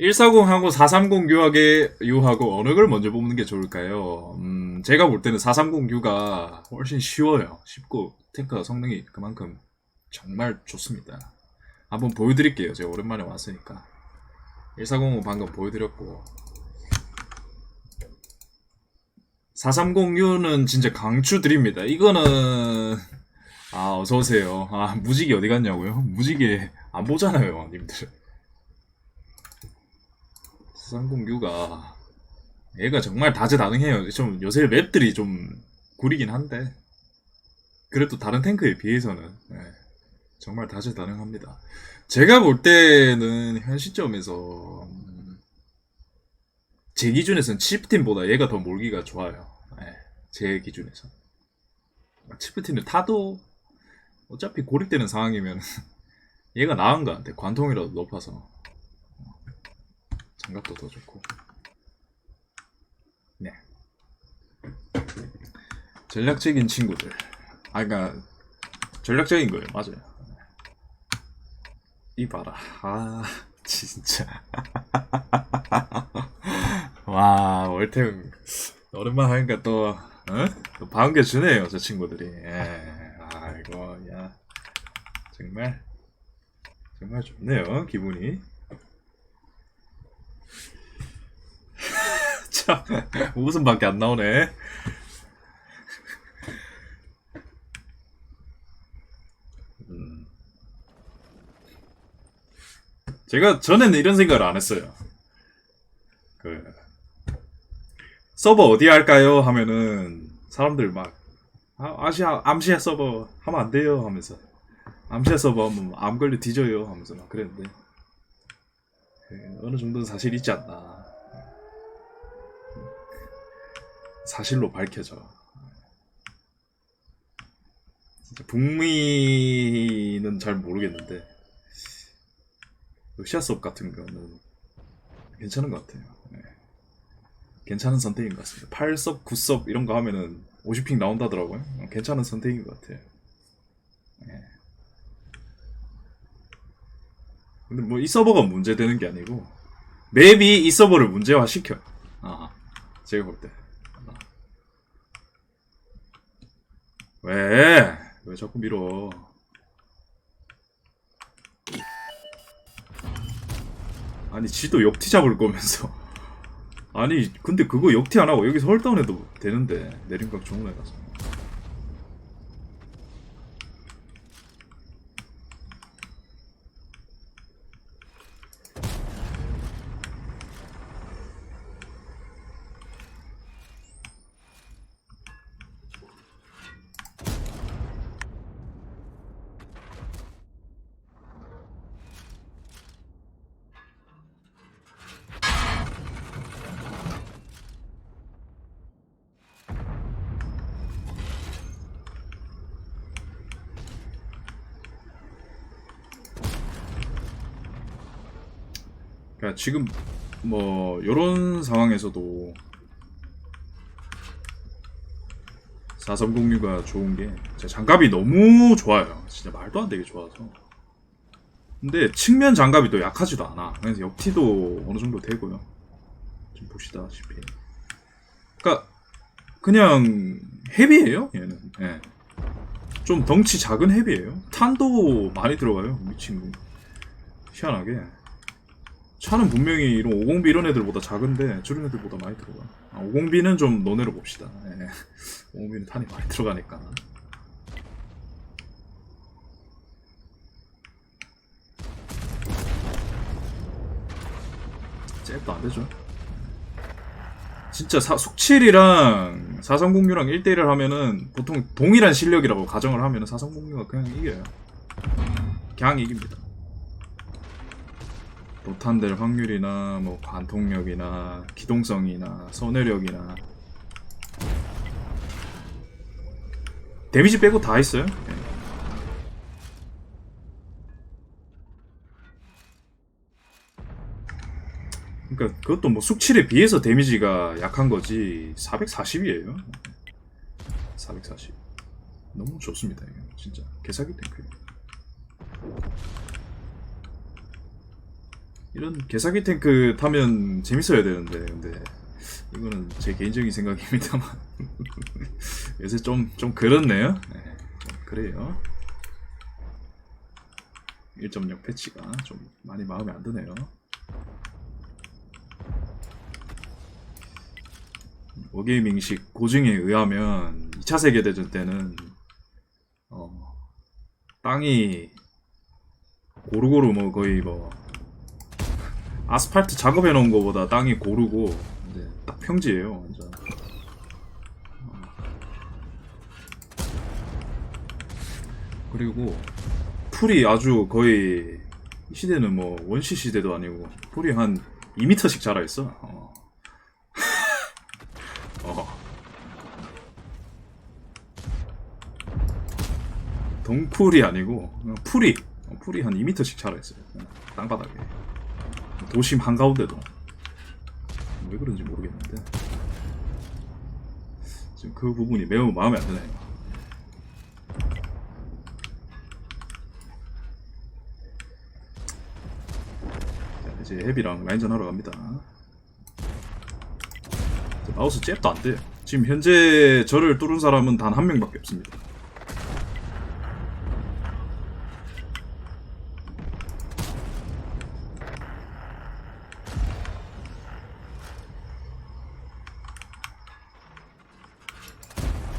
140하고 430 유하게 유하고 어느 걸 먼저 뽑는 게 좋을까요? 음, 제가 볼 때는 430 유가 훨씬 쉬워요. 쉽고 탱크 성능이 그만큼 정말 좋습니다. 한번 보여드릴게요. 제가 오랜만에 왔으니까. 140은 방금 보여드렸고 430U는 진짜 강추드립니다. 이거는 아 어서 오세요. 아 무지개 어디 갔냐고요? 무지개 안 보잖아요, 님들. 430U가 얘가 정말 다재다능해요. 좀 요새 맵들이 좀 구리긴 한데 그래도 다른 탱크에 비해서는 네, 정말 다재다능합니다. 제가 볼 때는 현 시점에서 음, 제 기준에서는 치프틴보다 얘가 더 몰기가 좋아요. 네, 제 기준에서. 치프틴을 타도 어차피 고립되는 상황이면 얘가 나은 것 같아. 관통이라도 높아서. 장갑도 더 좋고. 네. 전략적인 친구들. 아, 그니까, 전략적인 거예요. 맞아요. 이 봐라. 아, 진짜. 와, 월템. 오랜만에 하니까 또, 어? 또 반겨 주네요, 저 친구들이. 예. 아이고, 야. 정말, 정말 좋네요, 기분이. 참, 웃음밖에 안 나오네. 음. 제가 전에는 이런 생각을 안 했어요. 그 서버 어디 할까요? 하면은 사람들 막 아, 아시아 암시아 서버 하면 안 돼요 하면서 암시아 서버 하면 암 걸려 뒤져요 하면서 막 그랬는데 예, 어느 정도는 사실 있지 않나 사실로 밝혀져 진짜 북미는 잘 모르겠는데 러시아 수업 같은 거는 괜찮은 것 같아요. 네. 괜찮은 선택인 것 같습니다. 8섭, 9섭 이런 거 하면은 50픽 나온다더라고요. 어, 괜찮은 선택인 것 같아요. 네. 근데 뭐 이 서버가 문제되는 게 아니고 맵이 이 서버를 문제화 시켜. 아, 제가 볼 때. 왜? 왜 자꾸 밀어? 아니 지도 역티 잡을 거면서 아니 근데 그거 역티 안 하고 여기서 홀다운 해도 되는데 내림각 애 가서 그러니까 지금 뭐 요런 상황에서도 4306가 좋은 게 장갑이 너무 좋아요. 진짜 말도 안 되게 좋아서. 근데 측면 장갑이 또 약하지도 않아. 그래서 역티도 어느 정도 되고요. 지금 보시다시피. 그러니까 그냥 헤비예요. 얘는. 예. 좀 덩치 작은 헤비예요. 탄도 많이 들어가요. 이 친구. 희한하게. 차는 분명히 이런 50B 이런 애들보다 작은데 저런 애들보다 많이 들어가. 아, 50B는 좀 논외로 봅시다. 예. 50B는 탄이 많이 들어가니까. 잽도 안 되죠. 진짜 사, 숙칠이랑 4306랑 1대1을 하면은 보통 동일한 실력이라고 가정을 하면은 4306가 그냥 이겨요. 그냥 이깁니다. 못한될 확률이나 뭐 관통력이나 기동성이나 선회력이나 데미지 빼고 다 있어요. 예. 그러니까 그것도 뭐 숙칠에 비해서 데미지가 약한 거지 440이에요. 440 너무 좋습니다. 이거 진짜 개사기 탱크예요. 이런 개사기 탱크 타면 재밌어야 되는데 근데 이거는 제 개인적인 생각입니다만 요새 좀 좀 그렇네요. 네, 좀 그래요. 1.0 패치가 좀 많이 마음에 안 드네요. 워게이밍식 고증에 의하면 2차 세계대전 때는 어, 땅이 고루고루 뭐 거의 뭐 아스팔트 작업해 놓은 거보다 땅이 고르고 이제 딱 평지예요 완전. 어. 그리고 풀이 아주 거의 이 시대는 뭐 원시 시대도 아니고 풀이 한 2m씩 자라 있어. 어. 어. 동풀이 아니고 풀이 어, 풀이 한 2m씩 자라 있어요. 땅바닥에 도심 한 가운데도 왜 그런지 모르겠는데 지금 그 부분이 매우 마음에 안 드네요. 자, 이제 헤비랑 라인전 하러 갑니다. 자, 마우스 잽도 안 돼요. 지금 현재 저를 뚫은 사람은 단 한 명밖에 없습니다.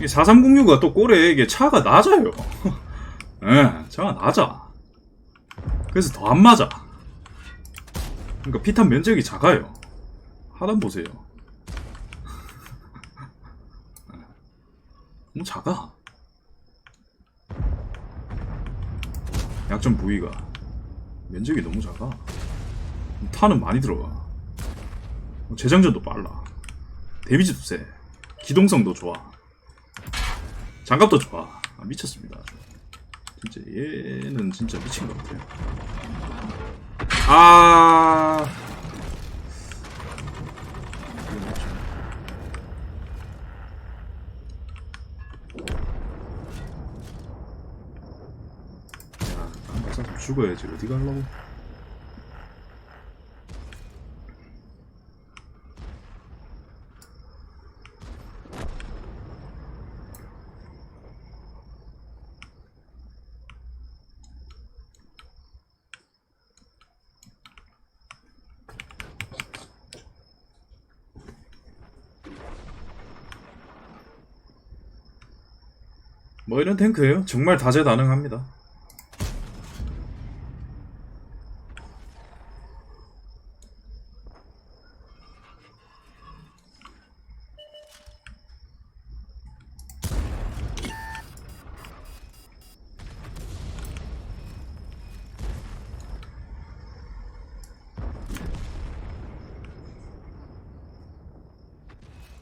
4306가 또 꼴에 이게 차가 낮아요. 예, 차가 낮아. 그래서 더 안 맞아. 그러니까 피탄 면적이 작아요. 하단 보세요. 너무 작아. 약점 부위가 면적이 너무 작아. 탄은 많이 들어가. 재장전도 빨라. 데미지도 세. 기동성도 좋아. 장갑도 좋아. 아, 미쳤습니다. 진짜 얘는 진짜 미친 것 같아요. 아. 야, 난 가서 좀 죽어야지. 어디 가려고? 뭐 이런 탱크예요. 정말 다재다능합니다.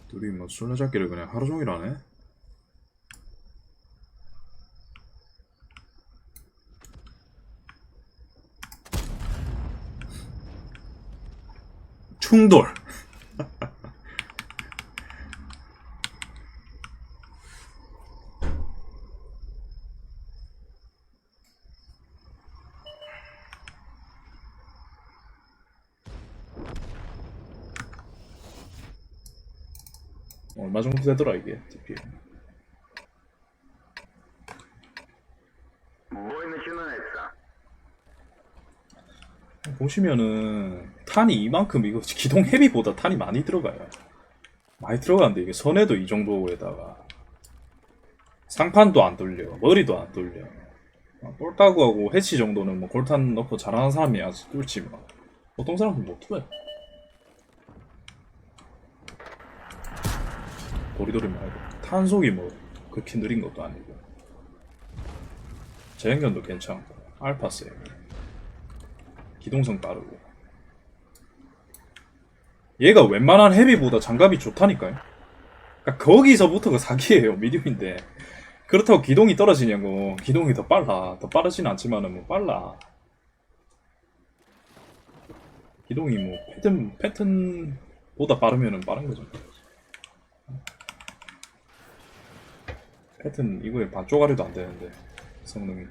둘이 뭐 술래잡기를 그냥 하루 종일 하네. 충돌. 얼마 정도 되더라 이게 DPM 보시면은 탄이 이만큼 이거 기동 헤비보다 탄이 많이 들어가요. 많이 들어가는데 이게 선에도 이 정도에다가 상판도 안 돌려, 머리도 안 돌려. 어, 볼따구하고 해치 정도는 뭐 골탄 넣고 잘하는 사람이 아주 뚫지 뭐. 보통 사람은 못 뚫어요. 도리도리 말고 탄속이 뭐 그렇게 느린 것도 아니고 재행전도 괜찮고 알파 세 기동성 빠르고 얘가 웬만한 헤비보다 장갑이 좋다니까요. 그러니까 거기서부터가 사기예요 미디움인데. 그렇다고 기동이 떨어지냐고. 기동이 더 빨라. 더 빠르진 않지만은 뭐 빨라. 기동이 뭐 패턴 패턴보다 빠르면은 빠른 거죠. 패턴 이거에 반 쪼가리도 안 되는데 성능이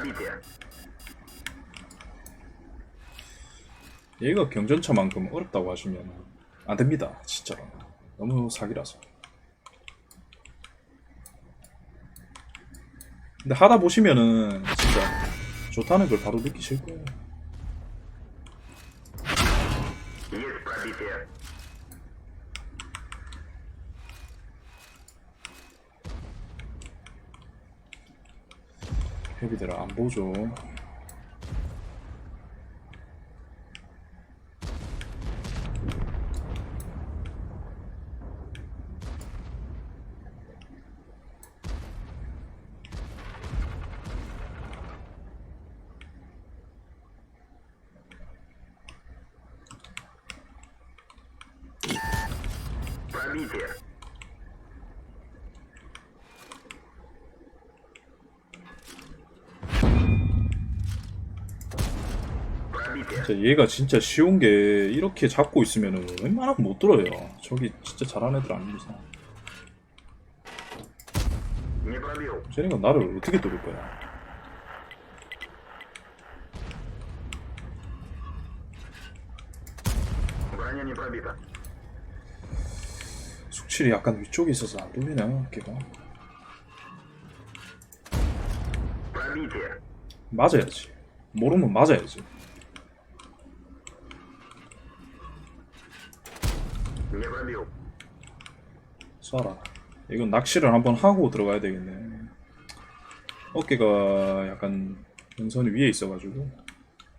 media. 얘가 경전차만큼 어렵다고 하시면 안 됩니다. 진짜로. 너무 사기라서. 근데 하다 보시면은 진짜 좋다는 걸 바로 느끼실 거예요. 헤비들 안 보죠. Right here. 진짜 얘가 진짜 쉬운 게 이렇게 잡고 있으면은 웬만하면 못 들어요. 저기 진짜 잘하는 애들 아닌 이상. 쟤네가 나를 어떻게 들을 거야? 숙취를 약간 위쪽에 있어서 안 돌리네, 걔가. 맞아야지. 모르면 맞아야지. 쏴라. 이건 낚시를 한번 하고 들어가야 되겠네. 어깨가 약간 능선 위에 있어가지고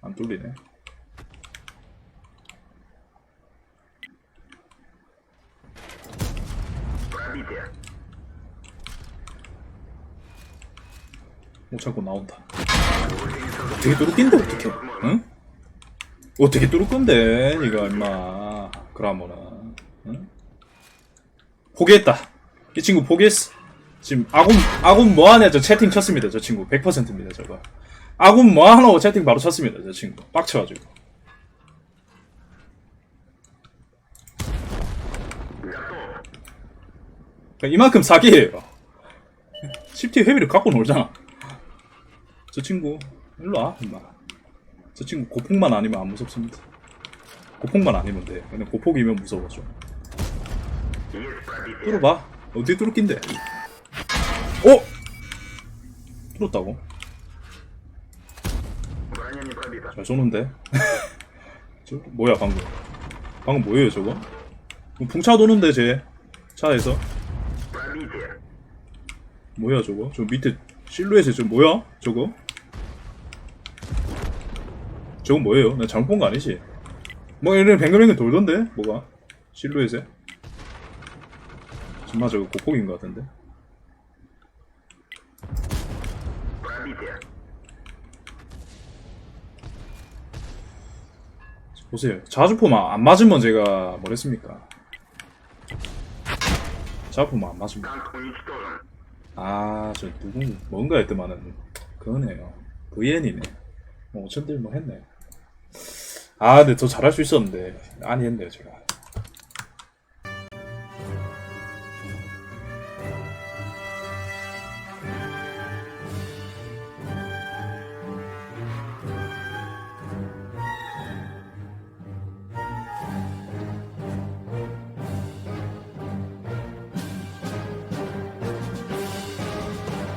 안 뚫리네. 못 자꾸 나온다. 어떻게 뚫을 낀데 어떻게 응? 어떻게 뚫을 건데 이거 얼마. 그라모나 응? 포기했다. 이 친구 포기했어. 지금 아군 아군 뭐하냐 저 채팅 쳤습니다 저 친구. 100%입니다 저거. 아군 뭐하노? 채팅 바로 쳤습니다 저 친구. 빡쳐가지고. 그러니까 이만큼 사기예요. 10T 회비를 갖고 놀잖아. 저 친구 일로와 임마. 저 친구 고폭만 아니면 안 무섭습니다. 고폭만 아니면 돼. 근데 고폭이면 무서워죠 뚫어봐. 어떻게 뚫긴데? 어? 뚫었다고? 잘 쏘는데? 저, 뭐야 방금? 방금 뭐예요 저거? 뭐 풍차 도는데 제 차에서 뭐야 저거? 저 밑에 실루엣에 저 뭐야 저거? 저건 뭐예요? 나 잘못 본 거 아니지? 뭐 이런 뱅글뱅글 돌던데 뭐가? 실루엣에? 정말 저거 곡곡인 것 같은데? 보세요. 자주포만 안 맞으면 제가 뭘 했습니까? 자주포만 안 맞으면. 아저 누군 뭔가 했더만은 그거네요. VN이네. 뭐 5천딜 뭐 했네. 아 근데 더 잘할 수 있었는데. 아니 했네요 제가.